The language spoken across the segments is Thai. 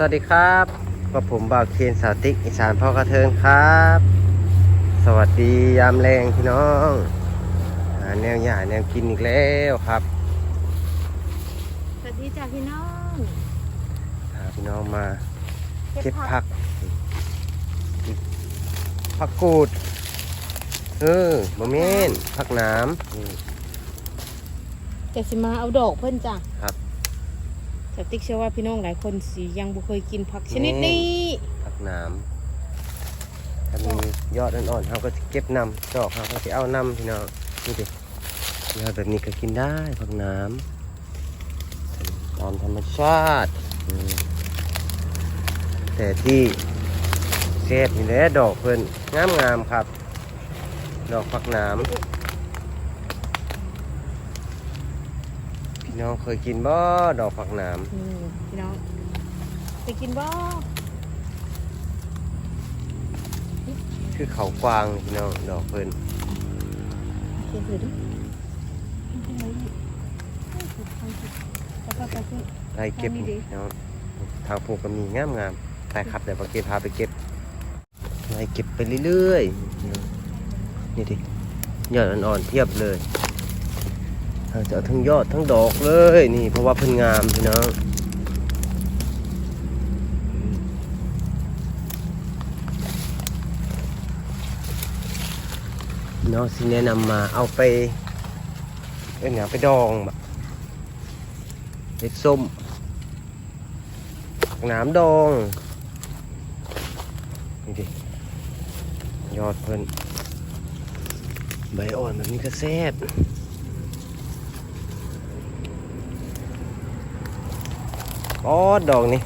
สวัสดีครับกับผมบ่าวเคนสาวติ๊กอีสานพ่อกระเทินครับ สวัสดียามแรงพี่น้องหาแนวหย่าแนวกินอีกแล้วครับ สวัสดีจ้าพี่น้องพาพี่น้องมาเก็บผักผักกูดเออบะเมนผักน้ำอืมจะสิมาเอาดอกเพิ่นจ้ะครั บสติ๊กเชื่อว่าพี่น้องหลายคนสิยังบ่เคยกินผักชนิดนี้ผักน้ำถ้ามียอดอ่อนๆเขาก็เก็บนำดอกเขาก็จะเอานำพี่น้องนี่ดิยอดแบบนี้ก็กินได้ผักน้ำตามธรรมชาติอืมแต่ที่เซฟนี่แหละดอกเพิ่นงามๆครับ ดอกผักน้ำ น้องเคยกินบ่ดอกผักน้ำอืมพี่น้องไปกินบ่คือเขากวางนี่พี่น้องดอกเพิ่นเขียนถือดิแล้วก็ไปขึ้นไล่เก็บทางนี้ดิเนาะทางปลูกก็มีงามงามๆไปครับเดี๋ยวปาเก็บพาไปเก็บไล่เก็บไปเรื่อยๆนี่ดิยอดอ่อนๆเพียบเลยเรา จะเอทั้งยอดทั้งดอกเลยนี่เพราะว่าเพิ่นงามพี่น้องเนาะสิแนะนำมาเอาไปเอ้ยเนี่ยไปดองแบบเล็กส้มน้ำดองนี่ดิยอดเพิ่นใบอ่อนแบบนี้ก็แซ่บ อ๋อดอกนี่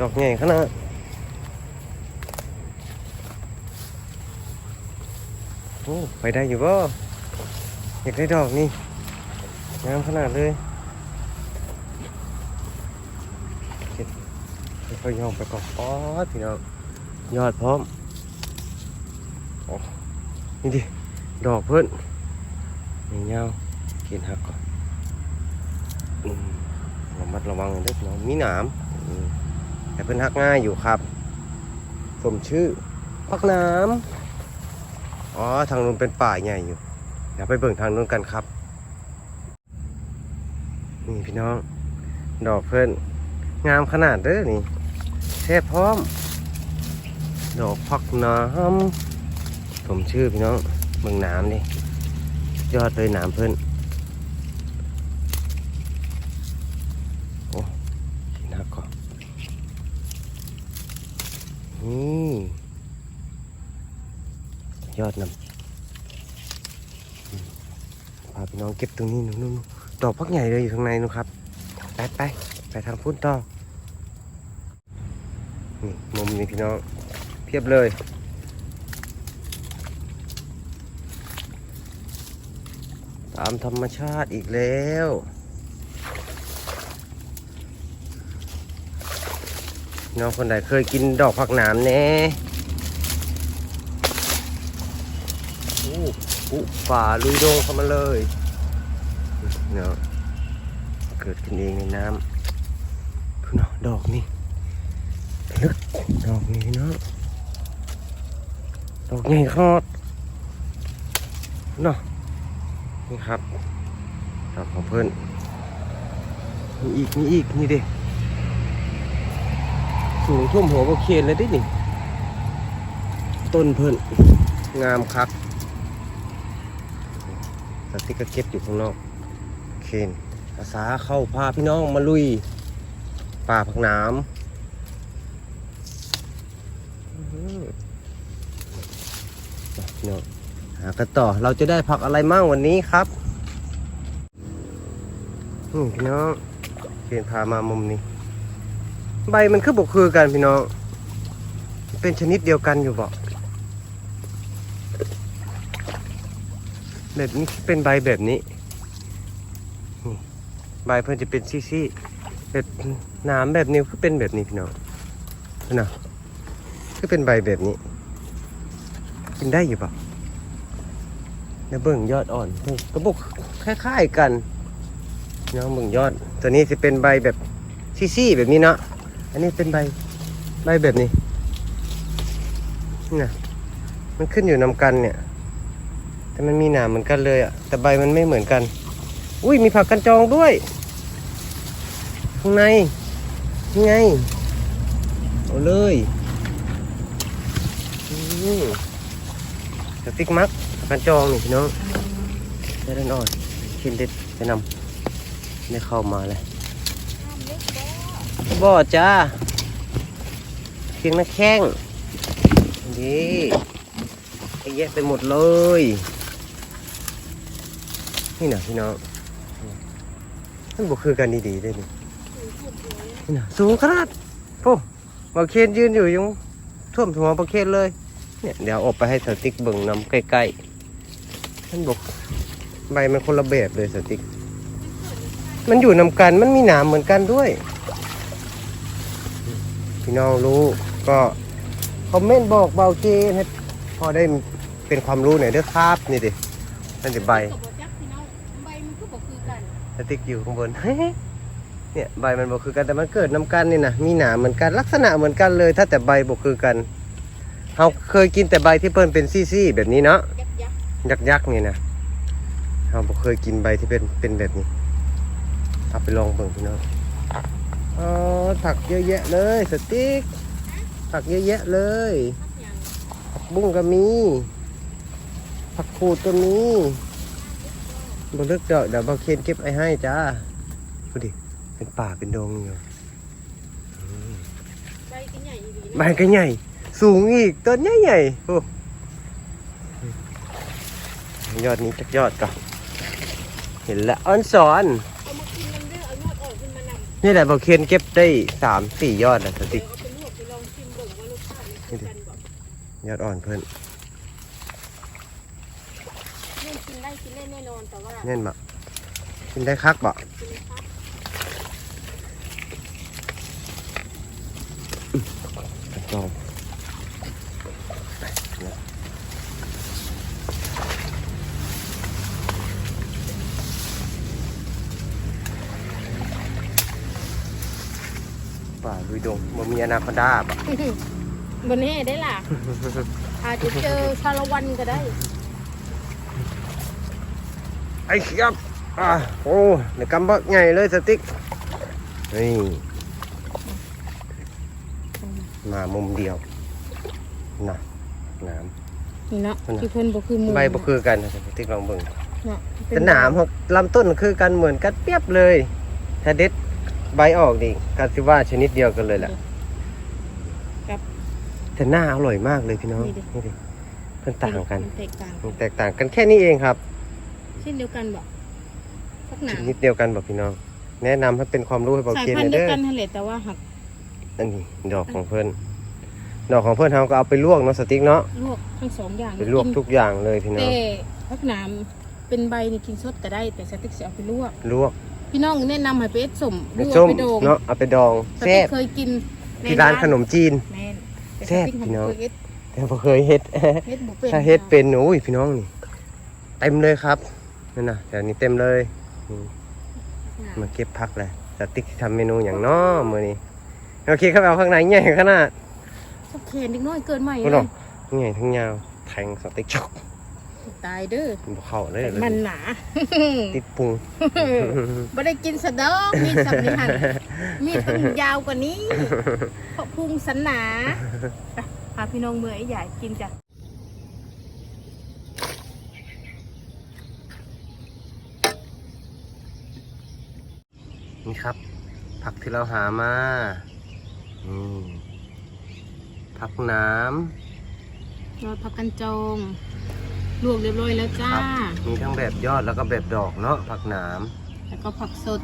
ดอกใหญ่ขนาดโอ้ไปได้อยู่บ่อยากได้ดอกนี่งามขนาดเลยค่อยๆย่องไปก่อนป๊อดพี่น้องยอดพร้อมโอ้นี่ดิ ดอกเพิ่นนี่เกินหักก่อนอืม ระมัดระวังเด้อพี่น้องมีหนามแต่เพิ่นหักง่ายอยู่ครับ สมชื่อพักน้ำอ๋อทางนู้นเป็นป่าใหญ่อยู่เดี๋ยวไปเบิ่งทางนู้นกันครับ นี่พี่น้อง ดอกเพิ่นงามขนาดเด้อนี่แซ่บพร้อม ดอกพักน้ำผมชื่อพี่น้องเมืองน้ำนี่ยอดเลยน้ำเพิ่นโอ้กินหักก่อน นี่ยอดน้ำพาพี่น้องเก็บตรงนี้นู่นๆดอกพักใหญ่เลยอยู่ข้างในนู่นครับไปไปไปทางพุ่นต่อนี่มุมนี้พี่น้องเพียบเลยตามธรรมชาติอีกแล้ว พี่น้องคนใดเคยกินดอกผักหนามแน่อู้อู้ฝ่าลุยโดงเข้ามาเลยเนาะเกิดขึ้นเองในน้ำพี่น้องดอกนี่ลึกดอกนี้เนาะดอกใหญ่ขอดเนาะนี่ครับดอกของเพื่อนมีอีกมีอีกนี่เด้ สูงท่วมหัวบกเคนเลยดินี่ ต้นเพื่นงามคักสติ๊กเกอร์เก็บอยู่ข้างนอก เคนอาสาเข้าพาพี่น้องมาลุย ป่าผักน้ำพี่น้องหากันต่อเราจะได้ผักอะไรมั่งวันนี้ครับนี่พี่น้องเขียนพามามุมนี้ ใบมันคือบกคือกันพี่น้อง เป็นชนิดเดียวกันอยู่บอกแบบนี้เป็นใบแบบนี้นี่ใบเพื่นจะเป็นซี่ๆแบบน้ำแบบนี้คือเป็นแบบนี้พี่น้องนะคือเป็นใบแบบนี้ กินได้อยู่ปะแล้วเบิ่งยอดอ่อนกระบกคล้ายๆกันน้องเบิ่งยอด ตัวนี้จะเป็นใบแบบซี่ๆแบบนี้เนาะ อันนี้เป็นใบใบแบบนี้นี่นะมันขึ้นอยู่นำกันเนี่ย แต่มันมีหนามเหมือนกันเลยอะแต่ใบมันไม่เหมือนกัน อุ้ยมีผักกันจองด้วยข้างในนี่ไงเอาเลยอืมสติ๊กมักผักกันจองนี่พี่น้องได้ด้านอ่อนชิ้นเด็ดจะนำได้เข้ามาเลย บ่จ้าเพียงน้าแข้งดีไอ้แยะไปหมดเลย นี่นะพี่น้องมันบ่คือกันดีๆได้นี่นี่นะสูงขนาดโอ้บาเคนยืนอยู่ยังท่วมหัวบาเคนเลยเนี่ยเดี๋ยวออกไปให้สติ๊กเบิ่งนำใกล้ๆมันบอกใบมันคนละแบบเลยสติ๊ก มันอยู่นำกันมันมีหนามเหมือนกันด้วย พี่น้องรู้ก็คอมเมนต์บอกเบาเคนให้พอได้เป็นความรู้หน่อยเด้อครับนี่ดินั่นดิใบก็บ่จักพี่น้องใบมันคือบ่คือกันสติ๊กอยู่ข้างบน เนี่ยใบมันบอกคือกันแต่มันเกิดน้ำกันนี่นะมีหนามเหมือนกันลักษณะเหมือนกันเลย ถ้าแต่ใบบอกคือกันเราเคยกินแต่ใบที่เปิ้นเป็นซี่ๆแบบนี้เนาะยักษ์ยักษ์ยักษ์ๆนี่นะเราบอกเคยกินใบที่เป็นเป็นแบบนี้เอาไปลองเบิ่งพี่น้อง ออผักเยอะแยะเลยสติ๊กผักเยอะแยะเลย ผักบุ้งก็มี ผักคูดก็มีบนลึกเดี๋ยวเดี๋ยวบางเคนเก็บไอ้ให้จ้าดูดิเป็นป่าเป็นดงอยู่ใบก็ใหญ่ใบก็ใหญ่ สูงอีกต้นใหญ่ใหญ่โอ้ยอดนี้จักยอดก่อนเห็นแล้วอ้อนสอน นำนี่แหละบางเคนเก็บได้สามสี่ยอดนะสเดี๋ติ๊ยกวเอาไปลวกไปลองชิมเบิ่งว่ารสชาติมันคือกันบ่ยอดอ่อนเพิ่นนี่กินได้กินได้แน่นอนแต่ว่าแน่นบะกินได้คักบะกินครับกระจอง ป่าลุยดงมันมีอนาคอนดาบะบนแห่ได้ล่ะ อาจจะเจอชาละวันก็ได้ ไอ้เขียบอะโอ้เดี๋ยวกำบักใหญ่เลยสติ๊กนี่มามุมเดียวน่ะน้นี่เนาะนั่นน่ะที่เพิ่นบ่คือหมูำใบบ่คือกันนะสติ๊กลองเบิ่งเนาะแต่หนามของลำต้นคือกันเหมือนกันเปรียบเลยถ้าเด็ด ใบออกนี่ก็สิว่าชนิดเดียวกันเลยแหละครับ แต่หน้าอร่อยมากเลยพี่น้องนี่ดิ นี่ดิมันต่างกันมัแตกต่างมันแตกต่างกันแค่นี้เองครับเช่นเดียวกันบ่สักหนาชนิดเดียวกันบอกพี่น้อง แนะนำให้เป็นความรู้ให้เบาสายเคียนพันธุ์เดียเด้วอ กันนั่นแหละแต่ว่าหักอันนี้ดอกของเพื่อนดอกของเพื่อนเราก็เอาไปลวกเนาะสติ๊กเนาะลวกทั้งสองอย่างไปลวกทุกอย่างเลยพี่น้อแต่งพักหนามเป็นใบนี่กินสดก็ได้ แต่สติ๊กสิเอาไปลวกลวก พี่น้องแนะนำให้ไปเอ็ดสมหไปรือว่าส้มไปโดงเนาะเอาไปดองสแซ่ติ๊กบเคยกินในที่ร้านขนมจีน แม่นแต่แซ่บสติ๊กพี่น้อง เคยเอ็ดแต่พอเคยเฮ็ดเฮ็ดบ่เป็นถ้าเฮ็ดเป็นโอ้ยพี่น้องนี่เต็มเลยครับนั่นน่ะแต่นี้เต็มเลยนี่มาเก็บพักเลยสติ๊กทำเมนูอย่างน้อมือนี้โอเคครับเอาข้างในใหญ่ขนาดสักเคนเด็กน้อยเกินใหม่คุณเลน้อยงใหญ่ทั้งยาวแทงสติ๊กช็อก ตายเด้อบ่เข้าเลยเลยมันหนา ติดพุงบ่ได้กินสะดอกมีสับนิหันมีดมันยาวกว่านี้เพราะพุงสันหนาไปพาพี่น้องเมื่อยใหญ่กินจ้ะนี่ครับ ผักที่เราหามาอืมผักน้รอผักกันจง ลวกเรียบร้อยแล้วำจ้ามีทั้งแบบยอดแล้วก็แบบดอกเนาะผักหนามแล้วก็ผักสด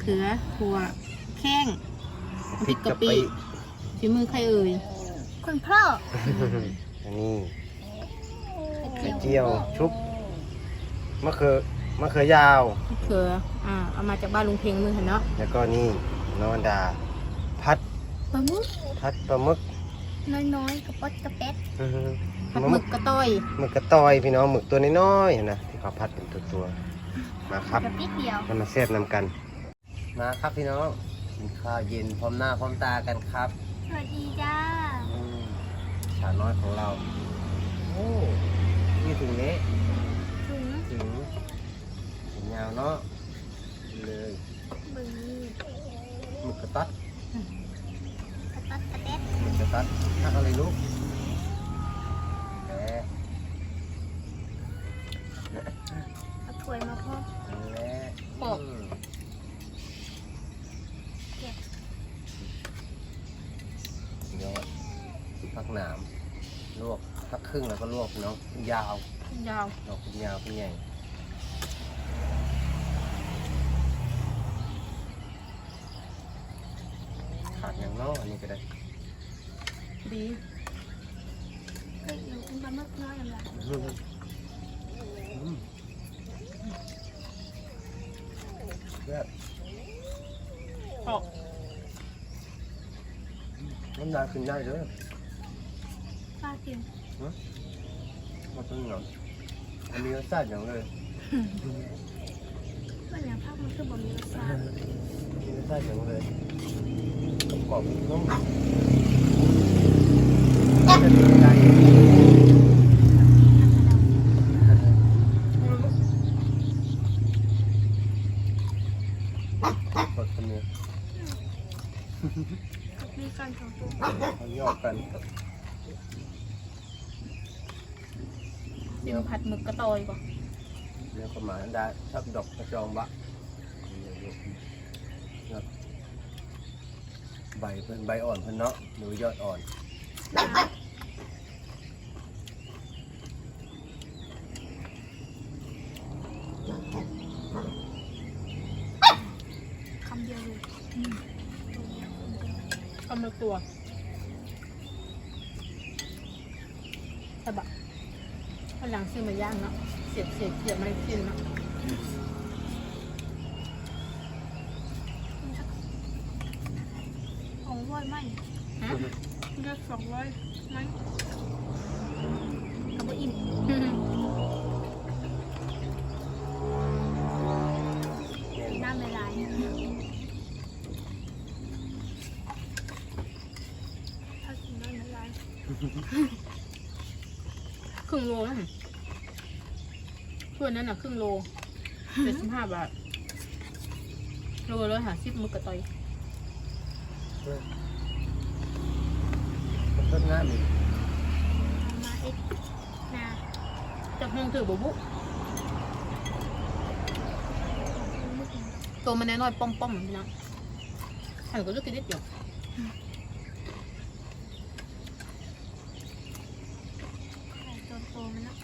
เขือถั่วแข้ง พริกกะปิ ฝีมือใครเอ่ย คุณพ่ออันนี้ไข่เจียวชุบมะเขือมะเขือยาว เขือ อ่า เอามาจากบ้านลุงเพ็งมือเห็นเนาะแล้วก็นี่นอนดา พัดปลาหมึกพัดปลาหมึกน้อยๆกระป๊ดกระเป๊ดอื้อหือ ผัดหมึกกระต้อยหมึกกระตอยพี่น้องหมึกตัวน้อยๆเห็นนะที่เขาพัดเป็นตัวๆมาครับกระปิดเดียวมันมาแซ่บนำกัน มาครับพี่น้องกินข้าวเย็นพร้อมหน้าพร้อมตากันครับ สวัสดีจ้าอืมสาวน้อยของเรา โอ้นี่ถึงนี้ถุงถึงถึงยาวเนาะเลยบึงนี่หมึกกระตัดกระตัดกระเด็ดหมึกกระตัดทักอะไรลูกแหม เอาถ้วยมาพ่อ แหม ปอก อืม เก็บ ยอดพักหนามลวกพักค รึ่งแล้วก็ลวกเนาะขึ้นยาวยาวดอกขึ้นยาวขึ้นใหญ่ขาดอย่างเนอกอันนี้ก็ได้ดีเคยอยู่เป็นปลาหมึกน้อยอย่างไรอืมอืมแบบออกน้ำลายขึ้นได้เลยปลากิน มาต้นหนอนอันนี้รสชาติอย่างเลยเพื่อนอย่างภาพมันคือบะหมี่รสชาติมีรสชาติอย่างเลยกรอบๆนุ่มจะดีใจกดคนนี้ มีการของตัว เขายอกกัน ซิมผัดหมึกกระตอยก่อน เรื่องประมาณได้ชักดอกกระจองบะ ใบอ่อนเพิ่นเนาะหรือยอดอ่อนคำเดียวเลยกำลังตัวแต่บะพลังซื้อมาย่างเนาะเสียบเสียบเสียบไม่กินเนาะ สองร้อย ไหมฮะเลือกสองร้อยไหมเอาไปอิ่มน้ำละลายถ้ากินน้ำละลายครึ่งโลนะถ้วยนั้นน่ะครึ่งโลเจ็ดสิบห้าบาทโลละหาสิบหมึกกระตอย ต้นงานนี่มาเอ็ดนาจากห้องถือบุบุตัวมันน้อยๆป้อมๆพี่นะฉันก็จะกินนิดเดียวไข่ตัวโตมันนะ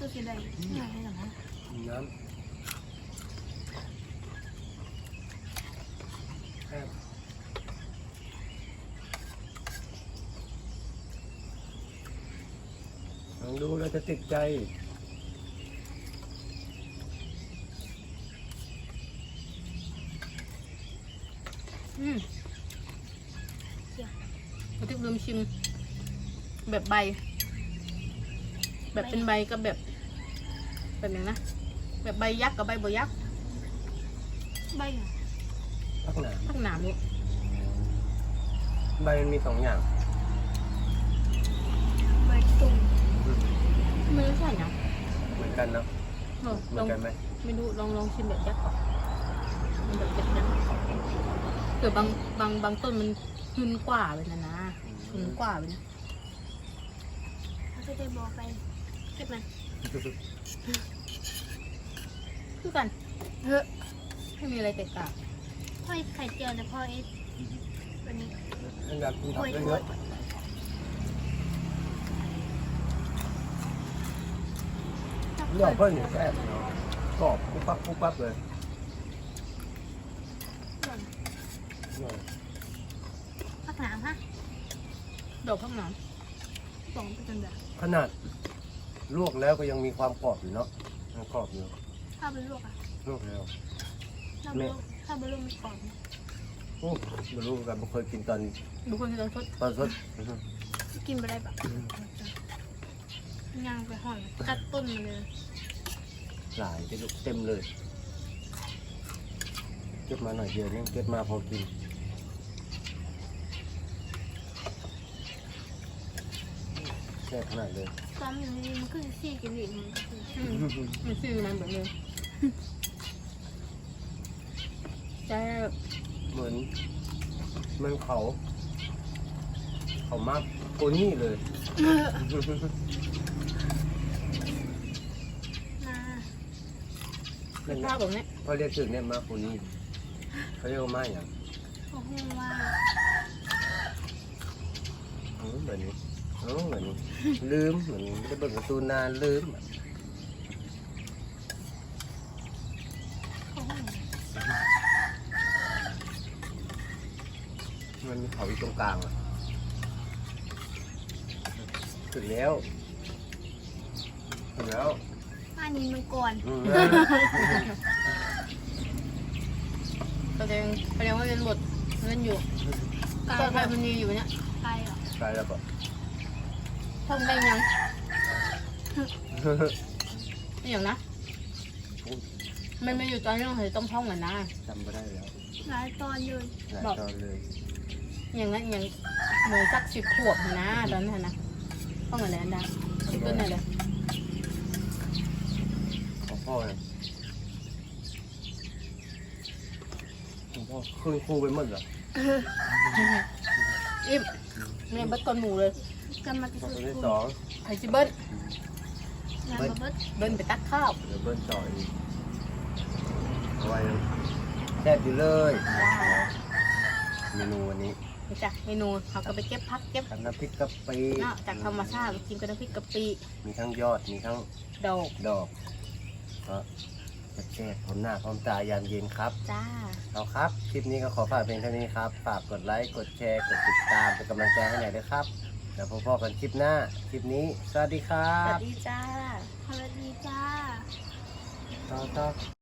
ตัวสีแดงไม่ให้หรอฮะน้ำแซ่บลองดูแล้วจะ ติดใจ อืมมาที่ลืมชิม แบบใบ แบบเป็นใบกับแบบ แบบอย่างนะ แบบใบยักษ์กับใบบ่ยักษ์ใบอะพักหนามทักหนามลูกใบมันมีสองอย่าง ใบตุ่ม ไม่รู้ใช่นะเหมือนกันเนาะเออเหมืลออนงกันไหมไม่รู้ลองลองชิมแบบยักษ์ก่อนมันแบบยักษ์ยักษ์เกิดบางบางบางต้นมันหึนกว่าเลยนะนะหึนกว่าเลยนะเขาจะได้บอกไปเก็บมันคือกันเฮ้ยไม่มีอะไรแตกต่างพ่อไข่เจียวนะพ่อเอ็ดวันนี้อันดับกินผักเยอะๆ เลือกเพิ่นนี่แซ่บเนาะกรอบปุ๊บปั๊บปุ๊บปั๊บเลยเนาะผักหนามฮะดอกข้างหนามสองไปจนแบบขนาดลวกแล้วก็ยังมีความกรอบอยู่เนาะยังกรอบอยู่ถ้าไปลวกอะลวกแล้วถ้าไปลวกถ้าไปลวกมันกรอบโอ้ไม่รู้กันไม่เคยกินตอนบุคคลที่เราชดตอนสดกินไปได้ปะ ย่างไปห่อนตัดต้นมาเลยหลายไปลูกเต็มเลย เก็บมาหน่อยเดียวนึงเก็บมาพอกินแค่ขนาดเลยซ้อมอยู่ดีมันก็จะซี่กินอีกมันซีมันแบบนี้แต่ เหมือนเหมันเขา เขามากกว่นี่เลย เป็นข้าวแบบนี้เขาเรียกถึงเนี่ยมาโกนี่เขาเรียกว่ามาอย่างโอ้โหว่าเออแบบนี้เออแบบนี้ลืมเหมือนไม่ได้เบิ่งการ์ตูนนานลืมอะโอ้โหมันมีเขาอยู่ตรงกลางอะถึงแล้วถึงแล้วอั นนี้มันก่อนอืมแสดงแสดงว่าเป็นบทเล่นอยู่ไกลก็ใครมันมีอยู่เนี่ยไกลเหรอไปแล้วปะท่องได้ยังไม่อย่างนะ มันไม่อยู่ตอนนี้เราต้องท่องกันนะจำไม่ได้แล้วหลายตอนอยู่หลายบอกตอนเลยอย่างนั้นอย่างเหมือนสักสิบขวบนะตอนนั้นนะท่องกันแล้วนะสิบต้นนั่นเลยของ พ่อเนี่ยของพ่อคืนครูไปหมดเหรออิ่มเนี่ยเบิดก้นหมูเลยกันมาที่ตัวสุดที่คุณสองไอซิเบิ้ลงานมาเบิดเบิ้ลไปตักข้าวเดี๋ยวเบิ้ลต่ออีกเอาไว้นะแซ่บอยู่เลยเมนูวันนี้นี่จ้ะเมนูเขาก็ไปเก็บพักเก็บทำน้ำพริกกะปิเนาะจากธรรมชาติกินกับน้ำพริกกะปิมีทั้งยอดมีทั้งดอกดอก ก็แซ่บๆพร้อมหน้าพร้อมตายามเย็นครับ จ้า เอาครับ คลิปนี้ก็ขอฝากเพียงเท่านี้ครับ ฝากกดไลค์ กดแชร์ กดติดตาม เป็นกำลังใจให้หน่อยด้วยครับ แล้วพบกันคลิปหน้า คลิปนี้ สวัสดีครัสวับสดีจ้าสวัสดีจ้า ต่อต่อ